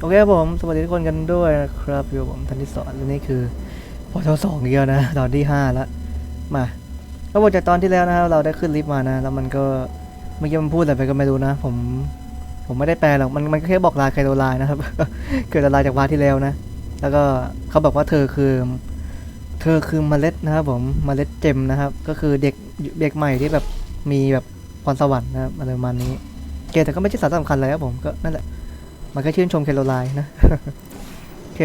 โอเคครับผม สวัสดีทุกคนกันด้วยนะครับอยู่กับผมทันที่สอนและนี่คือพอทสองเดียวนะ ตอนที่ห้าแล้วมาก็บอกจากตอนที่แล้วนะครับเราได้ขึ้นลิฟต์มานะ แล้วมันก็เมื่อกี้มันพูดอะไรไปก็ไม่รู้นะ ผม ผมไม่ได้แปลหรอก มันมันแค่บอกลาไครโรไลน์นะครับ เกิดอะไรจากวาที่แล้วนะ แล้วก็เขาบอกว่าเธอคือ เธอคือเมล็ดนะครับ ผม เมล็ดเจมนะครับ ก็คือเด็กเด็กใหม่ที่แบบมีแบบพรสวรรค์นะครับอะไรประมาณนี้เคแต่ก็ไม่ใช่สาระสำคัญอะไรครับผม ก็นั่นแหละ มันก็ชื่นชมแคโรไลน์นะ โอเค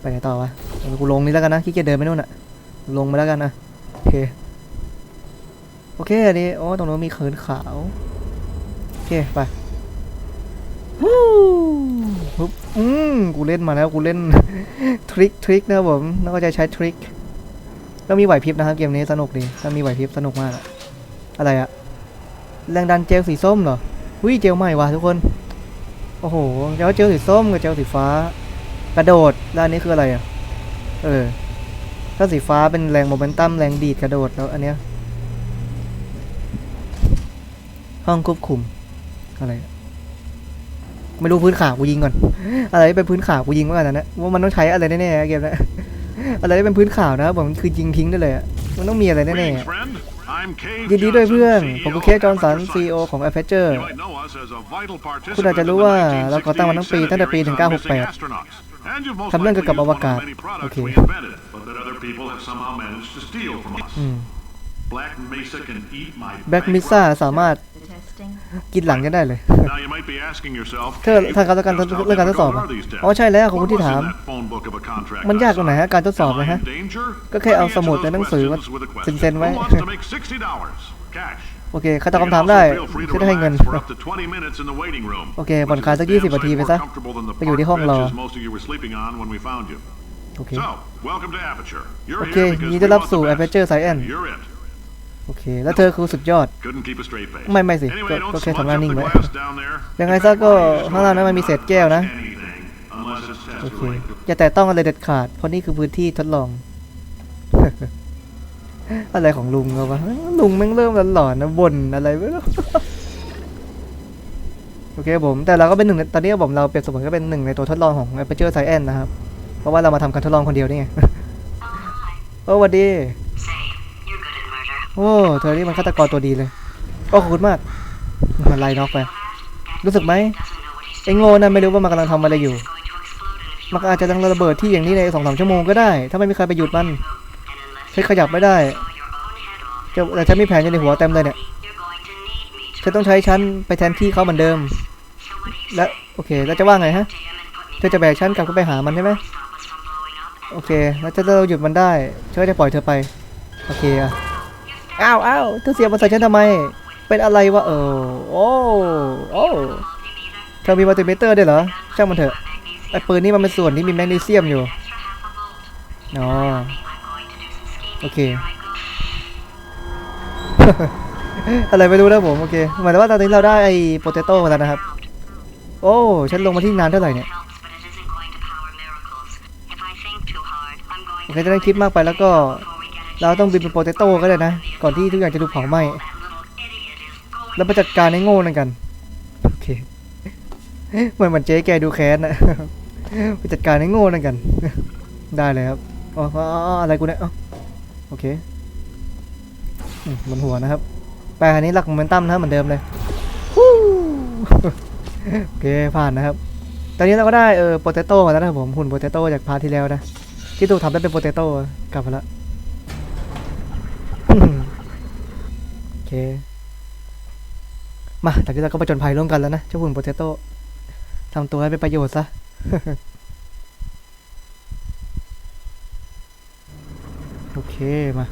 ไปไหนต่อวะกูลงนี่แล้วกันนะขี้เกียจเดินไปนู่นอะลงมาแล้วกันนะโอเค โอเคอันนี้โอ้ตรงนู้นมีเขินขาว โอเค ไปวู้ปุ๊บอืมกูเล่นมาแล้วกูเล่นทริคทริคนะผมแล้วก็จะใช้ทริคแล้วมีไหวพริบนะครับเกมนี้สนุกดีถ้ามีไหวพริบสนุกมาก อะอะไรอะแรงดันเจลสีส้มเหรอหุ้ยเจลใหม่ว่ะทุกคน โอ้โหแล้วเจลสีส้มกับเจลสีฟ้า กระโดดแล้วอันนี้คืออะไรอะ เออ ถ้าสีฟ้าเป็นแรงโมเมนตัมแรงดีดกระโดดแล้วอันเนี้ย ห้องควบคุม อะไร ไม่รู้พื้นขากูยิงก่อน อะไรที่เป็นพื้นขากูยิงไว้ก่อนนะเนี่ยว่ามันต้องใช้อะไรแน่ๆเกมนี้ยอะไรที่เป็นพื้นขาวนะผมคือยิงทิ้งได้เลยอะมันต้องมีอะไรแน่ๆ ยินดีด้วย Johnson, เพื่อน CEO ผมคือเคสจอห์นสัน CEO ของ a p p e r t u r e You might know us as a vital คุณอาจจะ participant รู้ in the ว่าเราก่อตั้งมาทั้งปี1968ตั้งแต่ปี Senate hearings on missing 1968 astronauts. And you've most ทำเรื่องเกี่ยวกับ likely อว used one กาศ of the many products โอเค we invented, but that other people have somehow managed to steal from us. อืม Black Mesa can eat my แบ็กมิซ่าสามารถ Testing. กินหลังกันได้เลย Now you might be asking yourself, เธอ Cave, ทางการต้องการ just how เรื่องการทดสอบ difficult อะ are these tests? อ๋อใช่แล้วขอบ What คุณที่ was in ถาม that phone book of a contract มัน I ยากตรงไหน signed? ฮะการทดสอบ Am นะ I ฮะ in danger? ก็แค่เอา Let me สมุด answer และหนังสือมา those questions with a เซ็น question. ๆไว้ Who wants to make $60? Cash. โอเคใครตอบคำถามได้ You can also feel free to จะได้ให้เงิน relax for up to 20 minutes in the waiting room, โอเค which ผ่อนคลายสัก is 20 damn นาที sight ไป more ซะ comfortable than the ไปอยู่ที่ park ห้องรอ benches most of you were sleeping on when we found you. โอเค So, welcome to Aperture. โอ You're เค here because ยิน we ดีต้อนรับ want สู่ the best. Adventure Science You're it. โอเค แล้วเธอคือสุดยอด Couldn't keep a straight face. ไม่ไม่สิ Anyway, ก็ don't ก็แค่ smudge ทำหน้า up นิ่ง the ไว้ glass down there. ยังไงซะก็ข้างล่างนั้นมันมีเศษแก้วนะ Anything, unless it's โอ test เค related. อย่าแตะต้องอะไรเด็ดขาด เพราะนี่คือพื้นที่ทดลอง อะไรของลุงเขาวะ ลุงแม่งเริ่มหลอนๆนะบ่นอะไรไม่รู้โอเคผม แต่เราก็เป็นหนึ่งในตอนนี้ผมเราเปรียบเสมือนก็เป็นหนึ่งในตัวทดลองของ Aperture Science นะครับ เพราะว่าเรามาทำการทดลองคนเดียวนี่ไงโอ้สวัสดี โอ้เธอนี่มันฆาตกรตัวดีเลยโอ้ขอบคุณมากมันไล่น็อกไป รู้สึกไหม Doesn't know what he's ไอ้โง่นั่นไม่รู้ว่ามันกำลังทำอะไรอยู่ มันอาจจะกำลังระเบิดที่อย่างนี้ในสองสามชั่วโมงก็ได้ ถ้าไม่มีใครไปหยุดมันฉันขยับไม่ได้จะแต่ฉันมีแผนอยู่ในหัวเต็มเลยเนี่ย you're going to need me to เธอต้องใช้ฉันไปแทนที่เขาเหมือนเดิม และโอเค แล้วจะว่าไงฮะเธอจะแบกฉันกลับไปหามันใช่ไหมโอเค แล้วจะเราหยุดมันได้ฉันก็จะปล่อยเธอไป โอเคอะ อ้าวอ้าวเธอเสียบมาใส่ฉันทำไม เป็นอะไรวะเออโอ้โอ้เธอมีมัลติเมเตอร์ด้วยเหรอ ช่างมันเถอะ ไอปืนนี่มันเป็นส่วนที่มีแมกนีเซียมอยู่อ๋อโอเค อะไรไม่รู้นะผม โอเคหมายถึงว่าตอนนี้เราได้ไอโปเตโต้มาแล้วนะครับ โอ้ ฉันลงมาที่นานเท่าไหร่เนี่ยโอเคจะได้คิดมากไปแล้วก็ เราต้องบินเป็นโปเตโต้ก็ได้นะ ก่อนที่ทุกอย่างจะถูกเผาไหม้แล้วไปจัดการในโง่นั่นกัน โอเคเหมือนเหมือนเจ๊แกดูแค้นนะไปจัดการในโง่นั่นกัน ได้เลยครับอ๋ออ๋ออะไรกูเนี่ยอ๋อโอเคมบนหัวนะครับแปลอันนี้หลักโมเมนตัมนะครับเหมือนเดิมเลยโอเคผ่านนะครับ ตอนนี้เราก็ได้เออโปเตโต้มาแล้วนะผมหุ่นโปเตโต้จากพาร์ทที่แล้วนะ ที่ถูกทำได้เป็นโปเตโต้กลับมาแล้ว โอเค มาแต่ที่เราก็ประจนภัยร่วมกันแล้วนะเจ้าหุ่นโปเตโต้ทำตัวให้เป็นประโยชน์ซะโอเค มา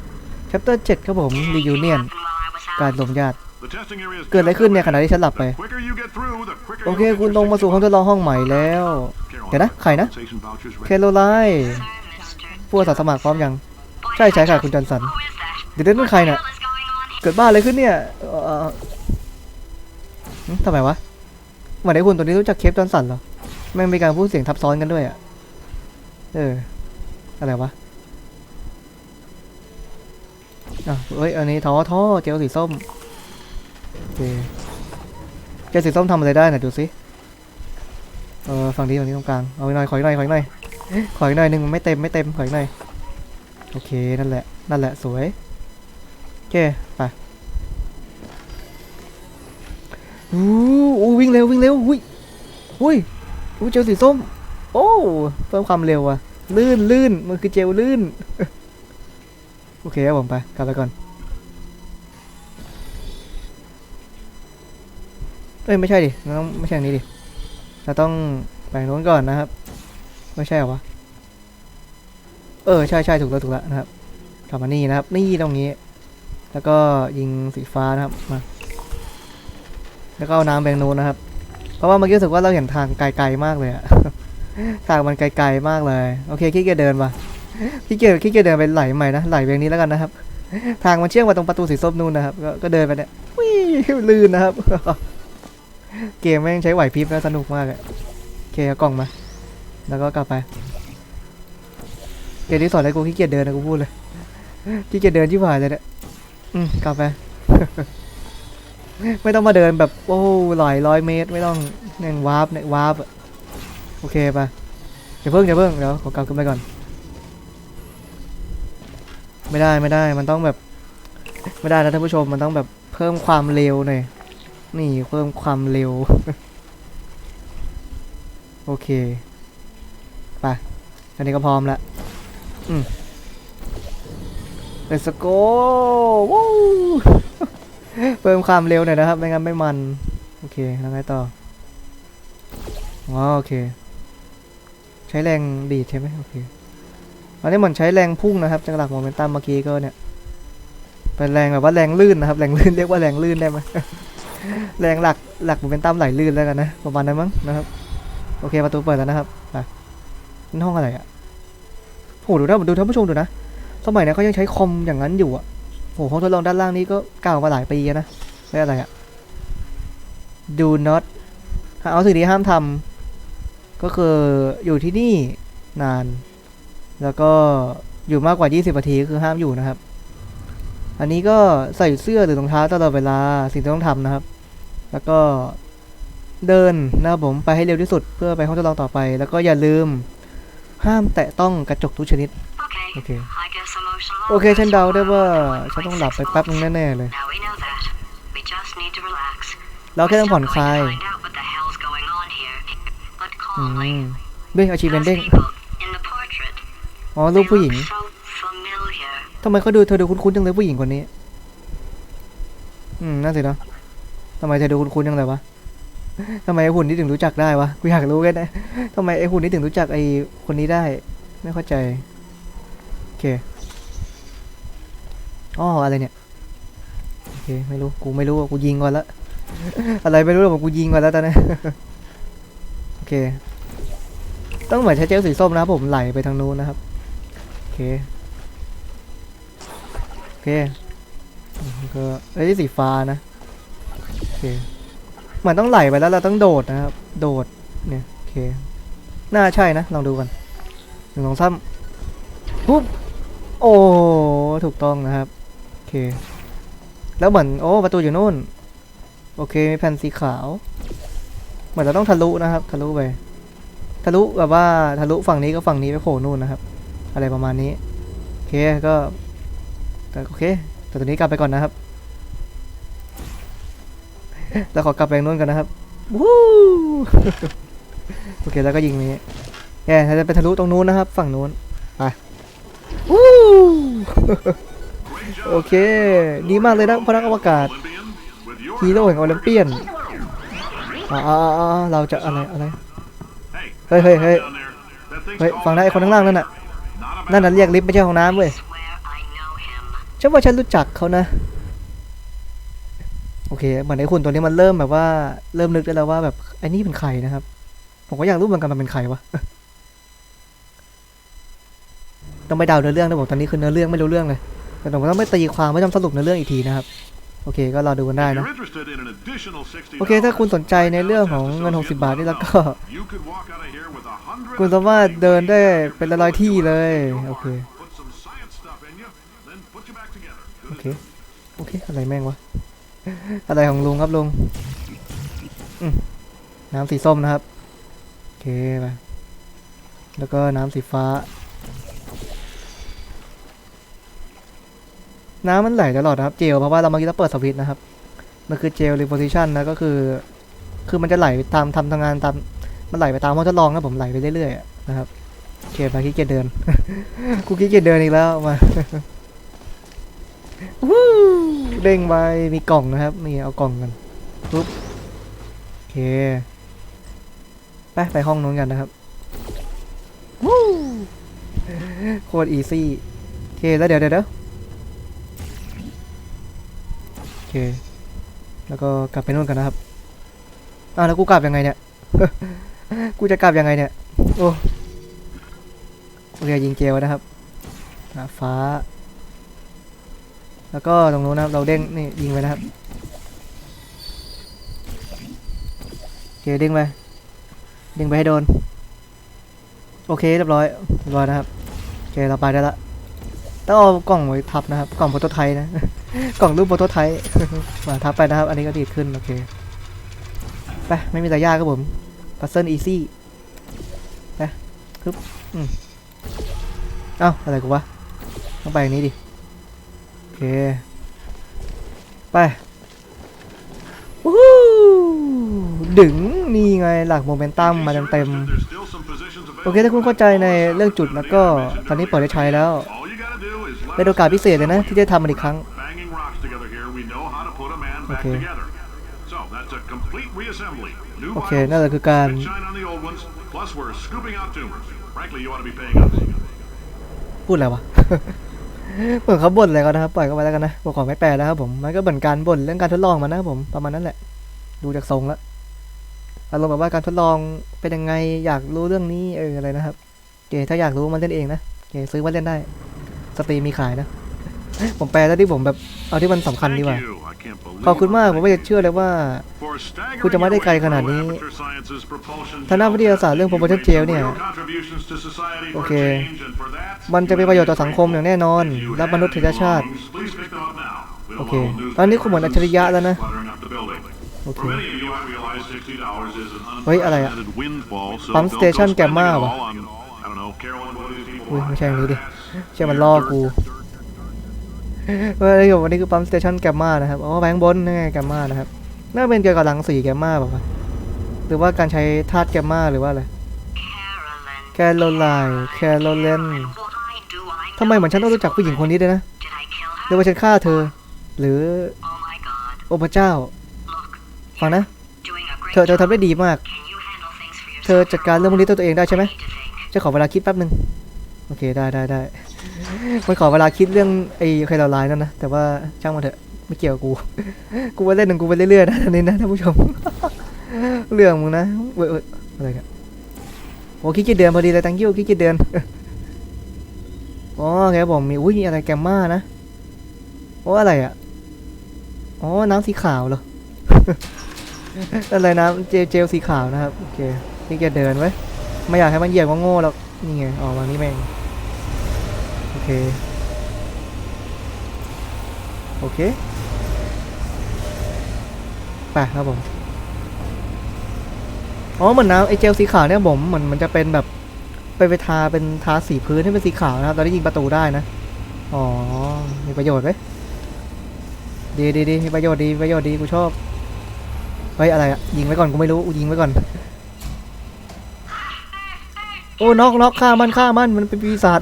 chapter 7ครับผม reunion happen while I was out. การรวมญาติ The testing area is เกิดอะไรขึ้นเนี่ยขณะที่ฉันหลับไป The quicker you get through, the quicker โอ you'll เค get คุณ your ลงมาสู่ห้องทดลองห้องใหม่แล้ว Carol, เดี๋ยวนะ ใครนะ compensation vouchers เค ready. โรไลน์ Sir, mister. ผู้อาสาสมัครพร้อมยัง ใช่ใช่ค่ะ คุณจอห์นสัน Who is that? เดี๋ยวนั่นใครน่ะ เกิดบ้าอะไรขึ้นเนี่ยเอ่อทำไมวะเหมือนไอ้หุ่นตัวนี้รู้จักเคปจอนสันเหรอ แม่งมีการพูดเสียงทับซ้อนกันด้วยอะ เออ อะไรวะอะเอ้ย อันนี้ท่อท่อเจลสีส้มโอเคเจลสีส้มทำอะไรได้น่ะดูสิ เออ ฝั่งนี้ฝั่งนี้ตรงกลาง เอาหน่อย ขออีกหน่อย ขออีกหน่อย ขออีกหน่อยหนึ่งมันไม่เต็ม ไม่เต็ม ขออีกหน่อย โอเค นั่นแหละ นั่นแหละ สวย เค ไปอู้วิ่งเร็ววิ่งเร็วอุ้ยอุ้ยอู้เจลสีส้ม โอ้เพิ่มความเร็วอะลื่นลื่นมันคือเจลลื่น โอเคครับผมไปกลับไปก่อนเอ้ยไม่ใช่ดิเราต้องไม่ใช่อันนี้ดิเราต้องไปโน้นก่อนนะครับ ไม่ใช่เหรอวะ เออใช่ใช่ถูกแล้วถูกแล้วนะครับกลับมานี่นะครับ นี่ตรงนี้ แล้วก็ยิงสีฟ้านะครับมาแล้วก็เอาน้ำแบงโนนนะครับ เพราะว่าเมื่อกี้รู้สึกว่าเราเห็นทางไกลๆมากเลยอะทางมันไกลๆมากเลย โอเคขี้เกียจเดินว่ะขี้เกียจขี้เกียจเดินไปไหลใหม่นะไหลไปอย่งนี้แล้วกันนะครับ ทางมันเชื่อมมาตรงประตูสีส้มนู่นนะครับ ก็ก็เดินไปเนี่ยวิ่งลื่นนะครับ เกมแม่งใช้ไหวพริบนะสนุกมากอะโอเคเอากล่องมา แล้วก็กลับไปเกมที่สอนให้กูขี้เกียจเดินนะกูพูดเลยขี้เกียจเดินที่ผ่านเลยเนี่ย อืมกลับไป ไม่ต้องมาเดินแบบ โอ้หลายร้อยเมตร ไม่ต้องแน่งวาร์ปเนี่ยวาร์ปอะโอเคไปอย่าเพิ่งอย่าเพิ่งเดี๋ยวขอกลับขึ้นไปก่อน ไม่ได้ไม่ได้มันต้องแบบ ไม่ได้นะท่านผู้ชมมันต้องแบบเพิ่มความเร็วหน่อยนี่เพิ่มความเร็ว โอเคไปอันนี้ก็พร้อมละอืม Let's go วู้เพิ่มความเร็วหน่อยนะครับ ไม่งั้นไม่มัน โอเค แล้วไงต่ออ๋อโอเค ใช้แรงดีดใช่ไหมโอเค อันนี้เหมือนใช้แรงพุ่งนะครับ จากหลักโมเมนตัมเมื่อกี้ก็เนี่ย เป็นแรงแบบว่าแรงลื่นนะครับ แรงลื่นเรียกว่าแรงลื่นได้ไหมแรงหลักหลักโมเมนตัมไหลลื่นแล้วกันนะ ประมาณนั้นมั้งนะครับ โอเคประตูเปิดแล้วนะครับไปนี่ห้องอะไรอะ่ะโหดูนะดูท่านผู้ชมดูนะ สมัยนี้เขายังใช้คอมอย่างนั้นอยู่อะ่ะโหห้องทดลองด้านล่างนี้ก็เก่ามาหลายปีนะไม่อะไรอะ่ะ do not เอาสิ่งที่ห้ามทำก็คืออยู่ที่นี่นาน แล้วก็อยู่มากกว่า 20นาทีก็คือห้ามอยู่นะครับ อันนี้ก็ใส่เสื้อหรือรองเท้าตลอดเวลาสิ่งที่ต้องทำนะครับ แล้วก็เดินนะผมไปให้เร็วที่สุดเพื่อไปห้องทดลองต่อไป แล้วก็อย่าลืมห้ามแตะต้องกระจกทุกชนิด Okay. Okay. I guess emotional โอเค ฉันเดาได้ว่า ฉันต้องหลับไปแป๊บนึงแน่ๆเลย Now we know that. We just need to relax. เราแค่ต้องผ่อนคลาย We're still going to find out what the hell's going on here, but อื calmly. มด้วยอาชีพเบน Those เด้ง people in the portrait, อ๋อรูป they ผู้หญิง look so familiar. ทำไมเขาดูเธอดูคุ้นๆจังเลยผู้หญิงคนนี้ อืมน่าสิเนาะทำไมเธอดูคุ้นๆจังเลยวะทำไมไอ้หุ่นนี้ถึงรู้จักได้วะ กูอยากรู้แค่นะทำไมไอ้หุ่นนี้ถึงรู้จักไอ้คนนี้ได้ ไม่เข้าใจโอ เคอ๋ออะไรเนี่ย โอเค ไม่รู้ กูไม่รู้อะกูยิงก่อนละ อะไรไม่รู้หรอกกูยิงก่อนแล้วตอนนี้โอเค ต้องเหมือนใช้เจลสีส้มนะครับผมไหลไปทางนู้นนะครับ โอเค โอเคก็ไอ้สีฟ้านะ โอเคเหมือนต้องไหลไปแล้วเราต้องโดดนะครับ โดด เนี่ย โอเค น่าใช่นะ ลองดูกันหนึ่งสองสามปุ๊บ โอ้ถูกต้องนะครับ โอเค แล้วเหมือน โอ้ประตูอยู่นู่น โอเคมีแผ่นสีขาว เหมือนเราต้องทะลุนะครับ ทะลุไป ทะลุแบบว่าทะลุฝั่งนี้ก็ฝั่งนี้ไปโผล่นู่นนะครับ อะไรประมาณนี้ โอเคก็แต่โอเค แต่ตอนนี้กลับไปก่อนนะครับ แล้วขอกลับไปนู่นกันนะครับวู้โอเคแล้วก็ยิงนี้แย่เราจะไปทะลุตรงนู้นนะครับ ฝั่งนู้นไป วู้โอเค ดีมากเลยนะพนักอวกาศฮีโร่แห่งโอลิมเปียนอ่าอ่าอ่าเราจะอะไรอะไร Hey, Hey, hey, hey. down there. That thing's เฮ้ยฝั่งนั้นไอคนข้างล่างนั่นน่ะนั่นน่ะเรียกลิฟต์ไม่ใช่ห้องน้ำเว้ยฉันว่าฉันรู้จักเขานะ โอเคเหมือนไอ้คุณตัวนี้มันเริ่มแบบว่าเริ่มนึกได้แล้วว่าแบบไอ้นี่เป็นใครนะครับ ผมก็อยากรู้เหมือนกันมันเป็นใครวะ ต้องไปเดาเนื้อเรื่องนะผมตอนนี้คือเนื้อเรื่องไม่รู้เรื่องเลยแต่ผมต้องไปตีความไม่ต้องสรุปเนื้อเรื่องอีกทีนะครับโอเคก็รอดูกันได้ If นะ you're interested in an additional 60โอเค ถ้าคุณสนใจในเรื่องของเงิน 60 บาทนี่แล้วก็ You could walk out of here with a hundred คุณสามารถเดินได้เป็นร้อยๆที่เลยโอเค Put some science stuff in you, then put you back together. โอเคโอเคอะไรแม่งวะอะไรของลุงครับลุงอืมน้ำสีส้มนะครับโอเคเคไปแล้วก็น้ำสีฟ้า น้ำมันไหลตลอดนะครับเจลเพราะว่าเราเมื่อกี้เราเปิดสวิตช์นะครับ มันคือเจลรีโพซิชันนะก็คือ คือมันจะไหลตามทำทำงานตามมันไหลไปตามห้องทดลองนะผมไหลไปเรื่อยๆนะครับโอเคมาขี้เกียจเดิน กูขี้เกียจเดินอีกแล้วมาเด้งไปมีกล่องนะครับนี่เอากล่องกันปุ๊บโอเคไปไปห้องนู้นกันนะครับโคตรอีซี่โอเคแล้วเดี๋ยวเดี๋ยว เดี๋ยวโอเค แล้วก็กลับไปนู่นกันนะครับอ้าวแล้วกูกลับยังไงเนี่ย กูจะกลับยังไงเนี่ย โอ้โอเคยิงเจลนะครับอะฟ้า แล้วก็ตรงนู้นนะครับ เราเด้งนี่ยิงไปนะครับโอเคเด้งไปเด้งไปให้โดน โอเคเรียบร้อยเรียบร้อยนะครับ โอเคเราไปได้ละ ต้องเอากล่องไว้ทับนะครับ กล่องโปรโตไทป์นะ กล่องรูปโปรโตไทป์มาทับไปนะครับ อันนี้ก็ดีขึ้นโอเค ไป ไม่มีอะไรยากครับผมพัซเซิลอีซี่ไปคึบอืมเอ้า อะไรกูวะ ต้องไปอย่างนี้ดิ โอเค ไปวู้ดึงนี่ไงหลักโมเมนตัมมาเต็มๆโอเคถ้าคุณเข้าใจในเรื่องจุดแล้วก็ตอนนี้เปิดได้ใช้แล้ว All you gotta do is let เป็นโอกาสพิเศษเลยนะ ที่ได้ทำมันอีกครั้ง banging rocks together here. We know how to put a man back Okay. together. So that's a complete reassembly. New โอเค vitals, นั่นแหละคือการ big shine on the old ones. Plus we're scooping out tumors. Frankly, you ought to be paying us. พูดอะไรวะ เหมือนเขาบ่นอะไรกันนะครับ ปล่อยเขาไปแล้วกันนะบอกขอไม่แปลแล้วครับผม มันก็เหมือนการบ่นเรื่องการทดลองมันนะครับผม ประมาณนั้นแหละ ดูจากทรงแล้วอารมณ์แบบว่าการทดลองเป็นยังไง อยากรู้เรื่องนี้ เอออะไรนะครับโอเคถ้าอยากรู้มันเล่นเองนะโอเคซื้อมาเล่นได้ สตรีมมีขายนะ ผมแปลแล้วที่ผมแบบเอาที่มันสำคัญ Thank ดีกว่า you. I can't believe ขอบคุณมาก ผมไม่อยากเชื่อเลยว่า For staggering คุณจะมาได้ไกล your way ขนาดนี้ through Aperture Sciences propulsion ทางด้านวิทยาศาสตร์เรื่อง You've propulsion made gel some เนี่ย real contributions to society for โอเค change, and for that, มันจะเป็นประโยชน์ต่อสังคมอย่างแน่นอน if you และมนุษยชาติ have any belongings, please pick them up now. We don't โอเค want old ตอนนี้คุณเหมือนอัจฉริยะแล้วนะ cluttering up the building. โอเค For many of you, I realize $60 is an เฮ้ย อะไรอะ unprecedented windfall, so Pump don't go station spending Gamma it วะ all on, I don't know, Carolyn, what these people อุ้ย want. ไม่ใช่อย่างนี้ดิ เชื่อมันล่อกูเฮ้ยวันนี้คือปั๊มสเตชันแกมมานะครับอ๋อแบงค์บนนี่ไงแกมมานะครับน่าเป็นเกี่ยวกับรังสีแกมมาป่ะหรือว่าการใช้ธาตุแกมมาหรือว่าอะไรแคโรไลน์แคโรเลนทำไมเหมือนฉันต้องรู้จักผู้หญิงคนนี้ด้วยนะหรือว่าฉันฆ่าเธอ หรือโอพระเจ้าฟังนะ เธอเธอทำได้ดีมาก เธอจัดการเรื่องพวกนี้ตัวเองได้ใช่ไหมจะขอเวลาคิดแป๊บหนึ่ง โอเคได้ได้ได้มันขอเวลาคิดเรื่องไอ้ใครเราไลน์นั่นนะ แต่ว่าช่างมันเถอะไม่เกี่ยวกับกู กูไปเล่นหนึ่งกูไปเรื่อยๆนะตอนนี้นะท่านผู้ชม เรื่องมึงนะเว้ยอะไรกันโอ้ขี้เกียจเดือนพอดีเลย thank you ขี้เกียจเดือนอ๋อแกบอกมีอุ้ยมีอะไรแกมมานะโอ้อะไรอะอ๋อน้ำสีขาวเหรออะไรน้ำเจลสีขาวนะครับโอเคขี้เกียจเดินไว้ไม่อยากให้มันเหยียบก็โง่หรอก นี่ไงออกมานี่แม่งโอเค โอเคไปครับผมอ๋อเหมือนน้ำไอเจลสีขาวเนี่ยผมเหมือนมันจะเป็นแบบไปไปทาเป็นทาสีพื้นให้เป็นสีขาวนะครับตอนนี้ยิงประตูได้นะอ๋อมีประโยชน์ไหมดีดีดีมีประโยชน์ดีประโยชน์ดีกูชอบเฮ้ยอะไรอะยิงไว้ก่อนกูไม่รู้กูยิงไว้ก่อน อ้น็อกน็อกฆ่ามันฆ่ามันมันเป็นปีศาจ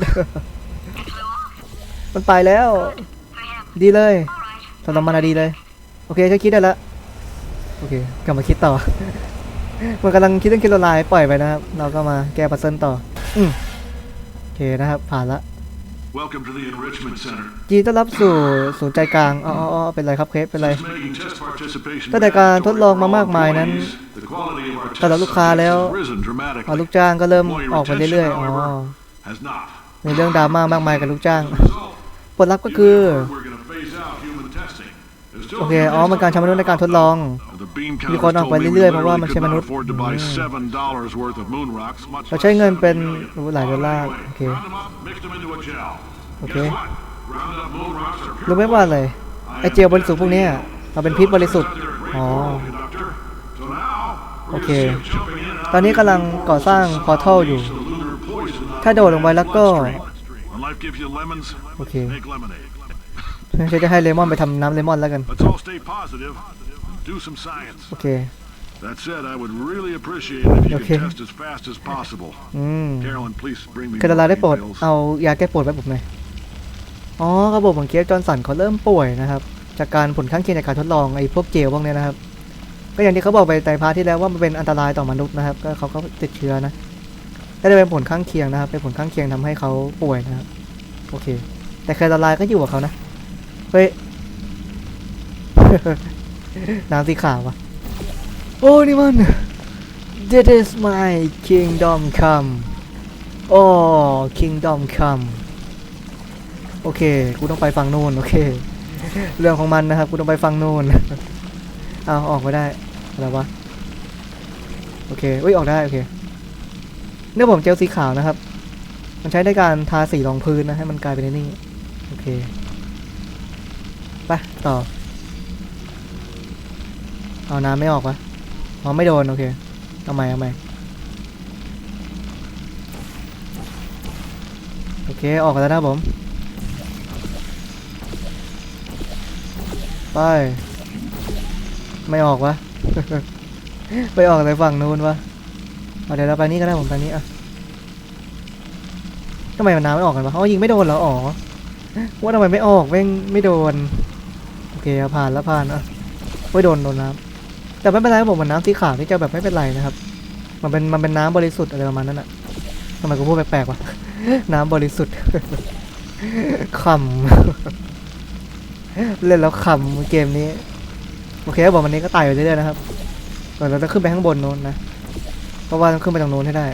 มันไปแล้ว ดีเลยสำหรับมันอะดีเลย โอเคฉันคิดได้ละโอเคกลับมาคิดต่อ มันกำลังคิดเรื่องคิโลไลปล่อยไปนะครับ เราก็มาแก้ปัซเซิลต่อ อืมโอเคนะครับ ผ่านละ Welcome to the Enrichment Center. จีนต้อนรับสู่ศูนย์ใจกลางอ๋ออ๋ออ๋อเป็นไรครับเคสเป็นไร Since making test participation ตั้งแต่การทดลองมามาก mandatory มายนั้น employees, the quality of our สำหรับ test ลูกค้าแล้ว subjects has risen dramatically. เอาลูกจ้างก็เริ่มออกไปเรื่อยๆอ๋อ Has not. มีเรื่องดราม่ามากมายกับลูกจ้าง As a result, ผลลัพธ์ก็คือ we're going to phase out human testing. There's still โอเค อ๋อ มันการใช้มนุษย์ในการทดลอง The bean มีคน counters ออกไป told me we เรื่อยๆ เพราะว่า literally มันใช้ could มนุษ not ย์ afford to buy อืม seven dollars worth of moon rocks, much เรา less ใช้เงินเป็น seven million. โอ้หลายดอลลาร์ Anyway, โอเค round them up, mix them into a gel. Okay. Guess what? Round up moon rocks are รู้ไหมว่าอะไร ไอเจลบริสุทธิ์พวกเนี้ยเราเป็นพิษบริสุทธิ์ อ๋อ So now, we're Okay. gonna see 'em jumping in and out ตอนนี้กำลังก่อสร้างพอร์ทัลอยู่ Lunar poison. ถ้าโดดลงไปแล้วก็ When life gives you lemons, Okay. make lemonade. ฉันจะให้เลมอนไปทำน้ำเลมอนแล้วกัน Let's all stay positive. Do some science. โอเค That said, I would really appreciate it if you Okay. could test as fast as possible. อืม Carolyn, please bring me เคดารา more ได้โปรด details. เอายาแก้ปวดไว้ผมหน่อย อ๋อระบบของเคฟจอห์นสันเขาเริ่มป่วยนะครับ จากการผลข้างเคียงจากการทดลองไอ้พวกเจลพวกเนี้ยนะครับ ก็อย่างที่เขาบอกไปในพาร์ทที่แล้วว่ามันเป็นอันตรายต่อมนุษย์นะครับ ก็เขาก็ติดเชื้อนะก็จะเป็นผลข้างเคียงนะครับ เป็นผลข้างเคียงทำให้เขาป่วยนะครับ โอเค แต่เคดาราก็อยู่กับเขานะ เฮ้ย น้ำสีขาววะโอ้นี่มัน This is my kingdom come โอ้ kingdom come โอเค กูต้องไปฝั่งนู้นโอเค เรื่องของมันนะครับ กูต้องไปฝั่งนู้นเอาออกไม่ได้ อะไรวะ โอเคอุ้ย ออกได้ โอเค เนี่ยผมเจลสีขาวนะครับ มันใช้ในการทาสีรองพื้นนะ ให้มันกลายเป็นนี่ โอเค ต่อ เอาน้ำไม่ออกวะอ๋อไม่โดน โอเคเอาใหม่เอาใหม่โอเค ออกแล้วนะผม ไป ไม่ออกวะ ไปออกอะไรฝั่งนู้นวะเอาเดี๋ยวเราไปนี่ก็ได้ผมไปนี้อะทำไมมันน้ำไม่ออกกันวะเขายิงไม่โดนเหรอ อ๋อ ว่าทำไมไม่ออกแม่งไม่โดน เคเอาผ่านแล้วผ่านอะไม่โดนโดนน้ำแต่ไม่เป็นไรครับผมมันน้ำสีขาวที่จะแบบไม่เป็นไรนะครับ มันเป็นมันเป็นน้ำบริสุทธิ์อะไรประมาณนั้นอะทำไมกูพูดแปลกๆวะน้ำบริสุทธิ์ขำเล่นแล้วขำเกมนี้โอเคครับผมวันนี้ก็ไต่ไปเรื่อยๆนะครับเดี๋ยวเราจะขึ้นไปข้างบนโน้นนะเพราะว่าต้องขึ้นไปตรงโน้นให้ได้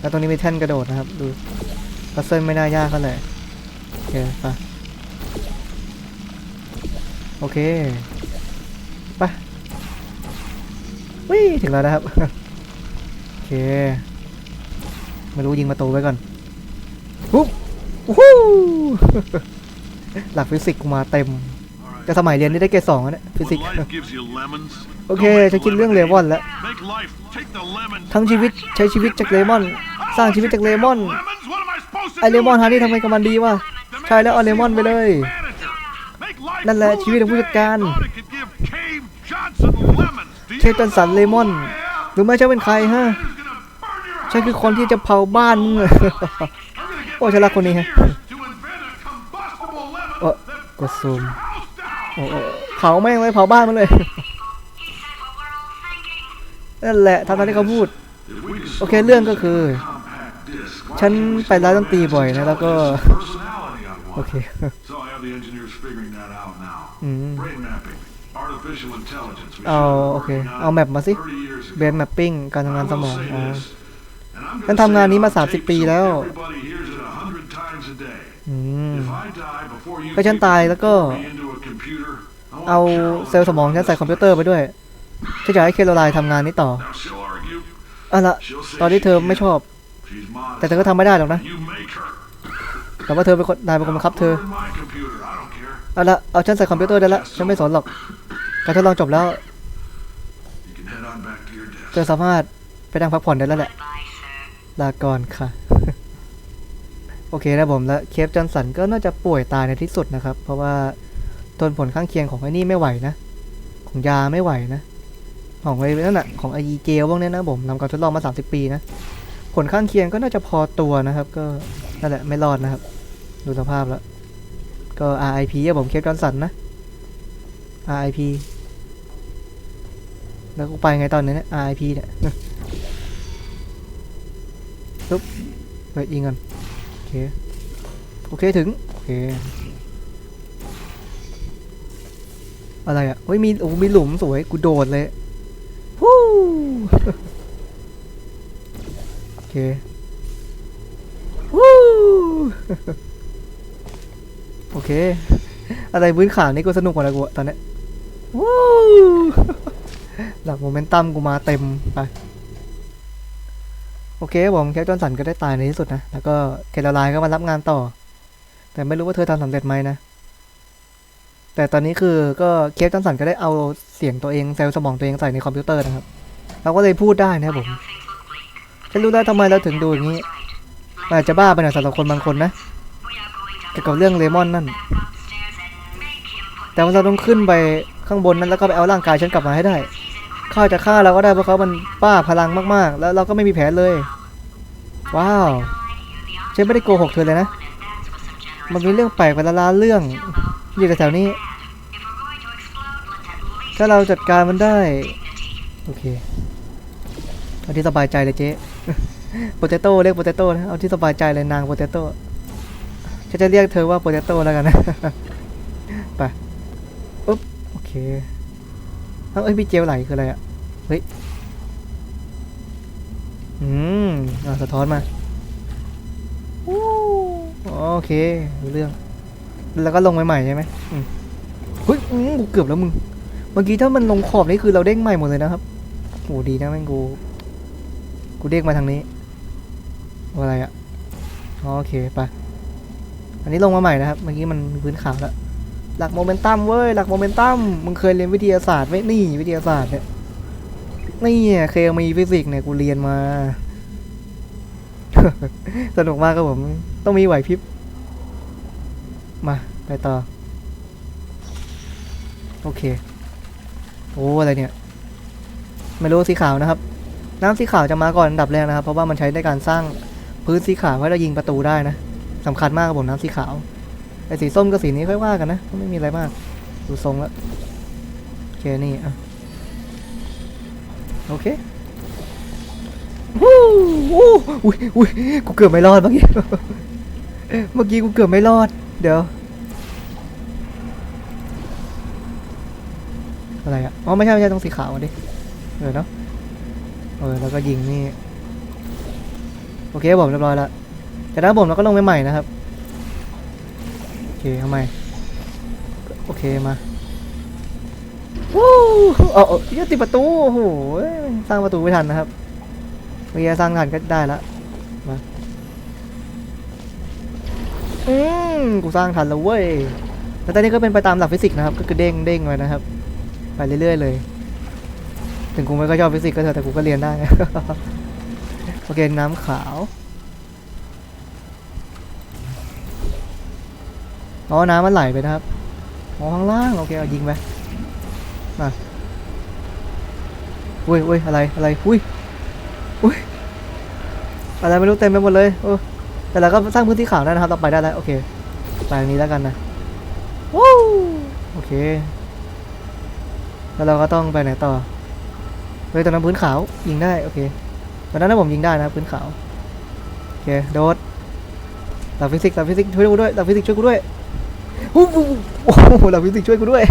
แล้วตรงนี้มีแท่นกระโดดนะครับ ดูพัซเซิลไม่น่ายากเท่าไหร่โอเคไป โอเคไปวิถึงแล้วนะครับ โอเค ไม่รู้ยิงประตูไว้ก่อนปุ๊บวู้ฮู้หลักฟิสิกส์กูมาเต็มแต่สมัยเรียนนี่ได้เกรดสองอะเนี่ยฟิ When สิกส์ life gives you lemons, โอเค go make ฉันคิดเรื่องเล lemonade. มอนแล้ว Make life. Take the lemon. ทั้งชีวิตใช้ชีวิตจากเลมอน สร้างชีวิตจากเลมอน Lemons? What am I supposed to ไอเลมอน do ฮา with นี่ these? ทำไมกับมันดีวะ The ใช่แล้วเอาเลมอนไปเลย manager. Make life นั่นแหละชีวิตของผู้จัดการเชฟจันสันเลมอนหรือไม่ใช่เป็นใครฮะใช่คือคนที่จะเผาบ้านโอ้ฉันรักคนนี้ฮะโอ้กดซูมโอ้เผาแม่งเลยเผาบ้านมันเลยนั่นแหละทำตามที่เขาพูด โอเคเรื่องก็คือ ฉันไปร้านดนตรีบ่อยนะแล้วก็ โอ one? เค So I have the engineers figuring that out now. อืม Brain mapping, artificial intelligence. We เอา started โอเค working on เอาแมปมาสิ30 years ago. เบนแมปปิ้งการทำงานส I ม will อง say อ๋อ this, and I'm ฉัน gonna ทำงาน say นี้ it มา on 30 tape ปี so แล้ว everybody hears it 100 times a day. อืม If I die before you ก็ฉันตายแล้วก็ put me into a computer, I want เอา Carol เซลล์สมองฉันใส่คอมพิวเตอร์ไปด้วยฉันจะให้เคโรไลน์ทำงานนี้ต่อ Now she'll argue. เอาละ She'll say ตอนที่เธอไม่ชอบ she's modest. แต่เธอก็ทำไม่ได้หรอกนะ You make her. แต่ว่าเธอเป็นคนนายเป็นคนบังคับเธอเอาละเอาฉันใส่คอมพิวเตอร์ได้ละฉันไม่สนหรอกการทดลองจบแล้วเธอสามารถไปนั่งพักผ่อนได้แล้วแหละ ลาก่อนค่ะ โอเคนะผมและเคฟจอนสันก็น่าจะป่วยตายในที่สุดนะครับ เพราะว่าทนผลข้างเคียงของไอ้นี่ไม่ไหวนะ ของยาไม่ไหวนะ ของไอ้นั่นน่ะของไอเจลพวกนี้นะผมทำการทดลองมา 30 ปีนะ ผลข้างเคียงก็น่าจะพอตัวนะครับ ก็นั่นแหละไม่รอดนะครับ ดูสภาพแล้ว ก็ RIP อะผมเคฟจอห์นสันนะ RIP แล้วกูไปไงตอนนี้เนี่ย RIP เนี่ยปุ๊บไปยิงกันโอเค โอเคถึง โอเค อะไรอะเฮ้ยมีโอ้มีหลุมสวย กูโดดเลย ฮู้โอเควู้ โอเค อะไรพื้นขาวนี่กูสนุกกว่าอะไรกูอะตอนนี้วู้หลักโมเมนตัมกูมาเต็มไปโอเคผมแคปจอนสันก็ได้ตายในที่สุดนะ แล้วก็เคทาไลน์ก็มารับงานต่อ แต่ไม่รู้ว่าเธอทำสำเร็จไหมนะ แต่ตอนนี้คือก็เคปจอนสันก็ได้เอาเสียงตัวเองเซลล์สมองตัวเองใส่ในคอมพิวเตอร์นะครับ เราก็เลยพูดได้นะผมฉันรู้แล้วทำไมเราถึงดูอย่างนี้อาจจะบ้าไปหน่อยสำหรับคนบางคนนะเกี่ยวกับเรื่องเลมอนนั่น แต่ว่าเราต้องขึ้นไปข้างบนนั้นแล้วก็ไปเอาร่างกายฉันกลับมาให้ได้เขาอาจะฆ่าเราก็ได้เพราะเขามันป้าพลังมากๆ แล้วเราก็ไม่มีแผลเลย ว้าวฉันไม่ได้โกหกเธอเลยนะ มันมีเรื่องแปลกประหลาดเรื่องอยู่แถวๆนี้ ถ้าเราจัดการมันได้ โอเคเอาที่สบายใจเลยเจ๊โปเตโต้เรียกโปเตโต้นะเอาที่สบายใจเลยนางโปเตโต้ฉันจะเรียกเธอว่าโปเตโต้แล้วกันนะ ไป เคเอ้าเอ้ยพี่เจลไหลคืออะไรอะเฮ้ย อืมอสะท้อนมาโอเคเรื่อง แล้วก็ลงใหม่ๆใช่ไหมเฮ้ยกูเกือบแล้วมึง เมื่อกี้ถ้ามันลงขอบนี่คือเราเด้งใหม่หมดเลยนะครับโอ้ดีนะแม่งกู กูเด้งมาทางนี้ อะไรอะอ๋อโอเคไป อันนี้ลงมาใหม่นะครับ เมื่อกี้มันพื้นขาวแล้ว หลักโมเมนตัมเว้ยหลักโมเมนตัมมึงเคยเรียนวิทยาศาสตร์ไหมนี่วิทยาศาสตร์เนี่ยนี่อะเคมีฟิสิกส์เนี่ยกูเรียนมา สนุกมากครับผม ต้องมีไหวพริบ มาไปต่อ โอเค โอ้อะไรเนี่ย ไม่รู้สีขาวนะครับ น้ำสีขาวจะมาก่อนอันดับแรกนะครับ เพราะว่ามันใช้ในการสร้างพื้นสีขาวให้เรายิงประตูได้นะสำคัญมากครับผมน้ำสีขาว ไอ้สีส้มกับสีนี้ค่อยว่ากันนะไม่มีอะไรมาก ดูทรงแล้วโอเคนี่อะโอเควู้วู้อุ้ยอุ้ยกูเกือบไม่รอดเมื่อกี้เมื่อกี้กูเกือบไม่รอด เดี๋ยว อะไรอะอ๋อไม่ใช่ไม่ใช่ต้องสีขาวดิเออเนาะเออแล้วก็ยิงนี่โอเคผมเรียบร้อยแล้วแต่ถ้าผมเราก็ลงไปใหม่นะครับ เคเอาใหมโอเคมาวู้เออเหี้ยติดประตูโอ้โหสร้างประตูไม่ทันนะครับเมื่อกี้สร้างทันก็ได้ล้วมาอืมกูสร้างทันแล้วเว้ยแล้วตอนนี้ก็เป็นไปตามหลักฟิสิกส์นะครับ ก็คือเด้งเด้งไว้นะครับ ไปเรื่อยๆเลย ถึงกูไม่ก็ชอบฟิสิกส์ก็เถอะแต่กูก็เรียนได้โอเคน้ำขาว อ๋อ น้ำมันไหลไปนะครับ อ๋อ ข้างล่าง โอเค เอายิงไปมาอุ้ยอุ้ยอะไร อะไร อุ้ย อุ้ย อะไรไม่รู้เต็มไปหมดเลย โอ้ แต่เราก็สร้างพื้นที่ขาวได้นะครับ เราไปได้แล้ว โอเค ไปทางนี้แล้วกันนะวู้โอเค แล้วเราก็ต้องไปไหนต่อ เฮ้ยตอนนั้นพื้นขาวยิงได้ โอเค ตอนนั้นนะผมยิงได้นะพื้นขาว โอเค โดดหลักฟิสิกส์หลักฟิสิกส์ช่วยกูด้วยหลักฟิสิกส์ช่วยกูด้วย อ้โหโอ้โหหลักฟิสิกช่วยกูด้วย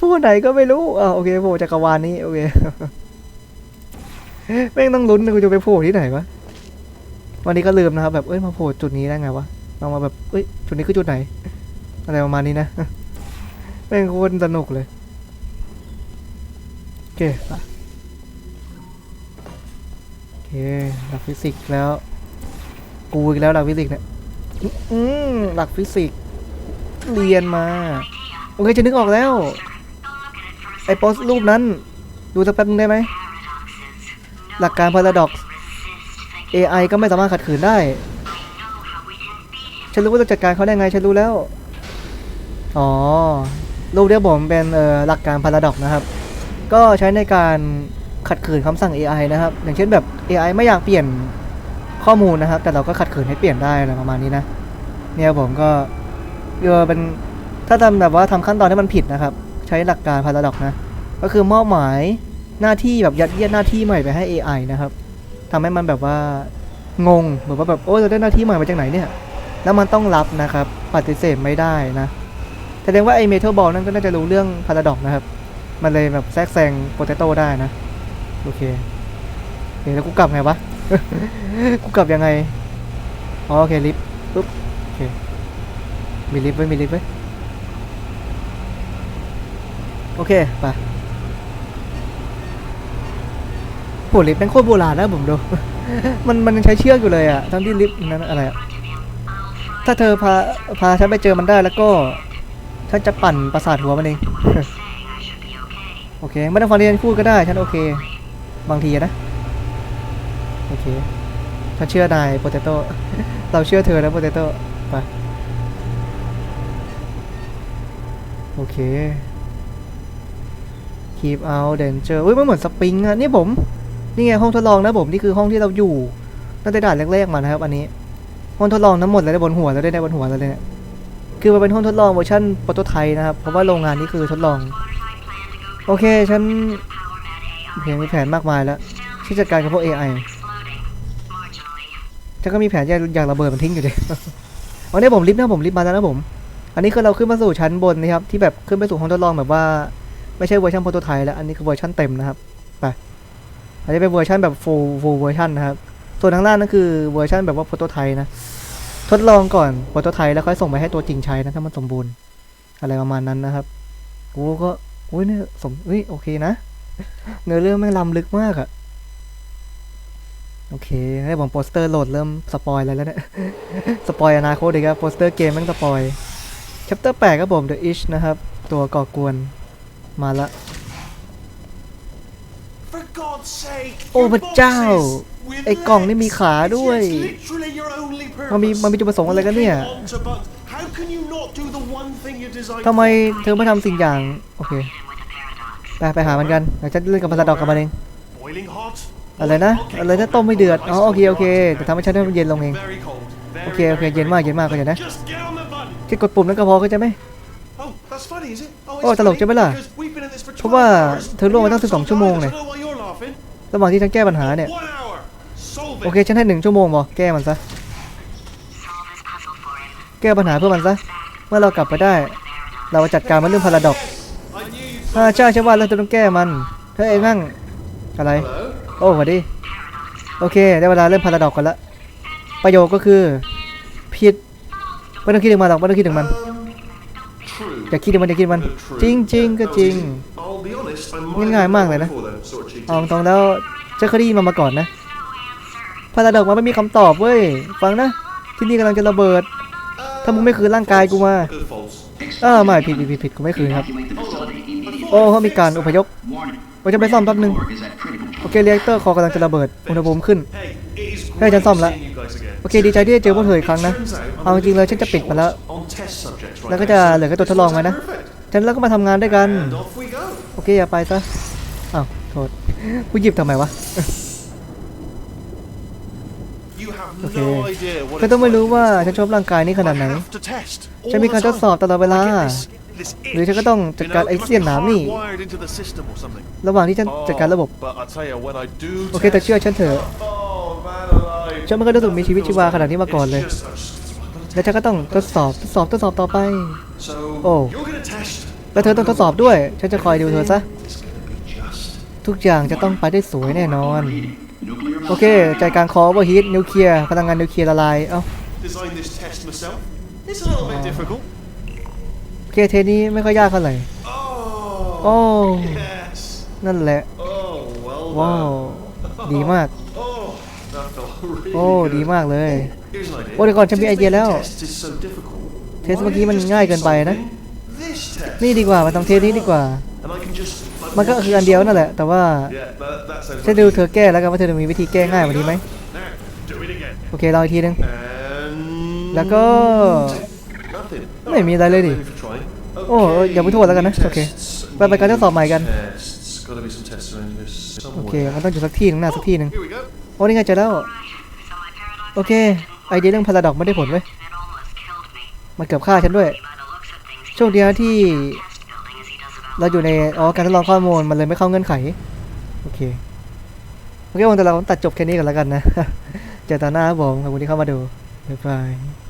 พูดไหนก็ไม่รู้อ่าโอเคโผล่จักรวาลนี้โอเคแม่งต้องลุ้นกูจะไปโผล่ที่ไหนวะวันนี้ก็ลืมนะครับแบบเอ้ยมาโผล่จุดนี้ได้ไงวะลองมาแบบเอ้ยจุดนี้คือจุดไหน อะไรประมาณนี้นะแม่งโคตรสนุกเลยโอเคไปโอเคหลักฟิสิกส์แล้ว กูอีกแล้วหลักฟิสิกส์เนี่ยอือืมหลักฟิสิกส์ เรียนมา โอเคจะนึกออกแล้ว ไอโพสต์รูปนั้น ดูสักแป๊บนึงได้ไหม หลักการ paradox AI ก็ไม่สามารถขัดขืนได้ ฉันรู้ว่าจะจัดการเขาได้ไง ฉันรู้แล้ว อ๋อ รูปเดียวผมเป็นเอ่อหลักการ paradox นะครับ ก็ใช้ในการขัดขืนคำสั่ง AI นะครับ อย่างเช่นแบบ AI ไม่อยากเปลี่ยนข้อมูลนะครับ แต่เราก็ขัดขืนให้เปลี่ยนได้อะไรประมาณนี้นะ เนี่ยผมก็ เออเป็นถ้าทำแบบว่าทำขั้นตอนให้มันผิดนะครับ ใช้หลักการ paradox นะ ก็คือมอบหมายหน้าที่แบบยัดเยียดหน้าที่ใหม่ไปให้ AI นะครับทำให้มันแบบว่างงเหมือนว่าแบบโอ้ยเราได้หน้าที่ใหม่มาจากไหนเนี่ย แล้วมันต้องรับนะครับ ปฏิเสธไม่ได้นะแสดงว่าไอเมทัลบอลนั่นก็น่าจะรู้เรื่อง paradox นะครับ มันเลยแบบแทรกแซงโปเตโต้ได้นะ โอเคเคแล้วกูกลับไงวะ กูกลับยังไงอ๋อโอเคลิฟปุ๊บ มีลิฟต์ไว้มีลิฟต์ไว้โอเคไปโหลิฟต์แม่งโคตรโบราณนะผมดู มันมันยังใช้เชือกอยู่เลยอะทั้งที่ลิฟต์นั้นอะไรอะถ้าเธอพาพาฉันไปเจอมันได้แล้วก็ฉันจะปั่นประสาทหัวมันเอง โอเคไม่ต้องฟังเรียนพูดก็ได้ ฉันโอเค บางทีนะ โอเค ฉันเชื่อนายโปเตโต้เราเชื่อเธอนะโปเตโต้ไป โอเค keep out danger เฮ้ยมันเหมือนสปริงอะนี่ผม นี่ไงห้องทดลองนะผม นี่คือห้องที่เราอยู่ตั้งแต่ด่านแรกๆมานะครับ อันนี้ ห้องทดลองทั้งหมดเลยได้บนหัวแล้วได้ในบนหัวแล้วเนี่ยคือมันเป็นห้องทดลองเวอร์ชันโปรโตไทป์นะครับ เพราะว่าโรงงานนี้คือทดลอง โอเค ฉัน power med AI. เห็นมีแผนมากมายแล้วที่จัดการกับพวก AI ฉันก็มีแผนอยากอยากระเบิดมันทิ้งอยู่ดิวันนี้ผมลิฟต์นะผมลิฟต์มาแล้วนะผม อันนี้คือเราขึ้นมาสู่ชั้นบนนะครับที่แบบขึ้นไปสู่ห้องทดลองแบบว่า ไม่ใช่เวอร์ชันโปรโตไทป์แล้วอันนี้คือเวอร์ชันเต็มนะครับไปอันนี้เป็นเวอร์ชันแบบ full full เวอร์ชันนะครับส่วนทางล่างนั่นคือเวอร์ชันแบบว่าโปรโตไทป์นะทดลองก่อนโปรโตไทป์แล้วค่อยส่งไปให้ตัวจริงใช้นะถ้ามันสมบูรณ์อะไรประมาณนั้นนะครับโอ้ก็อุ้ยเนี่ยสมเฮ้ยโอเคนะเนื้อเรื่องแม่งล้ำลึกมากอะโอเคให้ผมโปสเตอร์โหลดเริ่มสปอยอะไรแล้วเนี่ยสปอยอนาคตอีกครับโปสเตอร์เกมแม่งสปอย chapter 8ครับผม The Itch นะครับ ตัวก่อกวนมาละ For God's sake! โอ้ your พระเจ้า boxes with ไอ้กล่องนี่มี legs. ขาด้วย It's literally your only มันมี purpose. มันมีจุดประสงค์อะไรกันเนี่ย Looking onto buttons. How can you not do the one thing you designed ทำไม for? เธอไม่ทำสิ่งอย่าง โอเค Hit him with a paradox. ไปไปหามันกันเดี๋ยวจะเล่นกับพาราดอกกับมันเอง Boiling hot? อะไรนะ Okay, อะไรนะต้มไม่เดือด อ๋อโอเคโอเค Ice แต่ทำให้ฉันให้มันเย็นลงเอง Very cold. โอ Very, เคโอเค very เย็นมากเย็นมากก็ cold. เดี๋ยวนะ ค่กดปุ่มนั้นก็พอเข้าใจไหม Oh, that's funny, is it? Oh, it's โอ้ตลก funny ใช่ไหมล่ะ because we've been at this for เพราะว่า12 hours. เธอร่วงมาตั้ง We have 12ชั่วโมง some เนี่ย time. I don't know why you're laughing. ระหว่างที่ฉันแก้ปัญหาเนี่ย One hour. Solve it. โอเคฉันให้หนึ่งชั่วโมงบอแก้มันซะ Solve his puzzle for him. แก้ปัญหาเพื่อมันซะเมื่อเรากลับไปได้ เราจัดการมันเรื่องพาราดอก I knew you'd อ่าใช่ใช่ว่าเราจะต้องแก้มันเธอเองนั่งอะไร โอ้สวัสดี โอเค ได้เวลาเริ่มพาราดอกกันละ ประโยคก็คือ ผิด ไม่ต้องคิดถึงมันหรอกไม่ต้องคิดถึงมัน อย่าคิดถึงมันอย่าคิดถึงมัน จริงจริงก็จริงง่าย have มากเลยนะ before then, sort of cheating. เอาตรงแล้วฉันเคยได้ยินมันมาก่อนนะพาราดอกมันไม่มีคำตอบเว้ย ฟังนะ ที่นี่กำลังจะระเบิด ถ้ามึงไม่คืนร่างกายกูมาเออไม่ผิดผิดผิดผิดกูไม่คืนครับ โอ้เขามีการอพยพเราจะไปซ่อมแป๊บนึง โอเคเรียกเตอร์คอกำลังจะระเบิด อุณหภูมิขึ้น ให้ฉัน great ซ่อมละ seeing you guys again. โอเคดีใจที่ได้เจอพวกเธออีกครั้งนะ Turns out I'm เอาจริงๆเลยฉันจะปิดมันแล้ว on test subjects right แล้วก็ now, จะ so เหลือแค่ตัวทดลองไว้นะ perfect. ฉันแล้วก็มาทำงานด้วยกัน And off we go. โอเคอย่าไปซะอ้าวโทษกูหยิบทำไมวะ You have Okay. no idea what เธอ it's ต้องไม่รู้ like. ว่าฉันชอบร่างกายนี้ขนาดไหน I have to test ฉัน all มี the การทด time. สอบตลอดเวลา I get this- this หรือฉันก็ itch, ต้องจัด you การ know, ไอ้ it must เสี้ยน be หนามนี่ hardwired into the system or something. ระหว่างที่ฉันจัดการระบบ Oh, but I tell you, when I do โอเคแต่เชื่อฉันเถอะ Oh, man alive. ฉันไม่เคยรู้สึกมีชีวิตชีวาขนาดนี้มาก่อนเลย It's just- แล้วฉันก็ต้องทดสอบทดสอบทดสอบต่อไป So, Oh. you're gonna test. แล้วเธอต้องทดสอบด้วย ฉันจะคอยดูเธอซะ It's gonna be just ทุกอย่างจะต้องไปได้สวยแน่นอน โอเค ใจกลางคอว่าฮีทนิวเคลียร์พลังงานนิวเคลียร์ละลาย เอ้า design this test myself. It's a little bit difficult. โอเคเทสนี้ไม่ค่อยยากเท่าไหร่ Oh. โอ้ Yes. นั่นแหละ Oh, well ว้าว done. ดีมาก Oh, that felt really โอ้ good. ดีมากเลย Here's an idea. โอ้เดี๋ยวก่อนฉันมีไอเดียแล้ว Since making tests is so difficult, เทส why เมื่อกี้ don't มัน you just ง่าย keep เกินไปนะ solving This test. นี่ดีกว่ามาทำเทสนี้ดีกว่า And I can just, like, มันก็คืออันเดียวนั่นแหละ แต่ว่า Yeah, that, that sounds ฉันดูเธอแก้แล้วกันว่าเธอจะมีวิธีแก้ง่ายกว่านี้ไหม Now, do it again. โอเคลองอีกทีนึง And แล้วก็ nothing. ไม่มีอะไรเลยดิ Thank you for trying. โอ้เอออย่าไปโทษแล้วกันนะโอเคไปไปการทดสอบใหม่กัน Tests. Gotta be some tests around here โอเค somewhere. มันต้องอยู่สักที่หนึงหน้าสักที่หนึง Here we go. โอ้นี่ไงเจอแล้ว So my paradox โอเค ไอเดียเรื่องพาราดอกไม่ได้ผลเว้ยมันเกือบฆ่าฉันด้วย By the looks of things, he โชคดีนะที่ เราอยู่ในอ๋อการทดลองข้อมูลมันเลยไม่เข้าเงื่อนไข โอเค โอเควันแต่เราตัดจบแค่นี้กันแล้วกันนะ เจอตอนหน้าครับผมขอบคุณที่เข้ามาดูบ๊ายบาย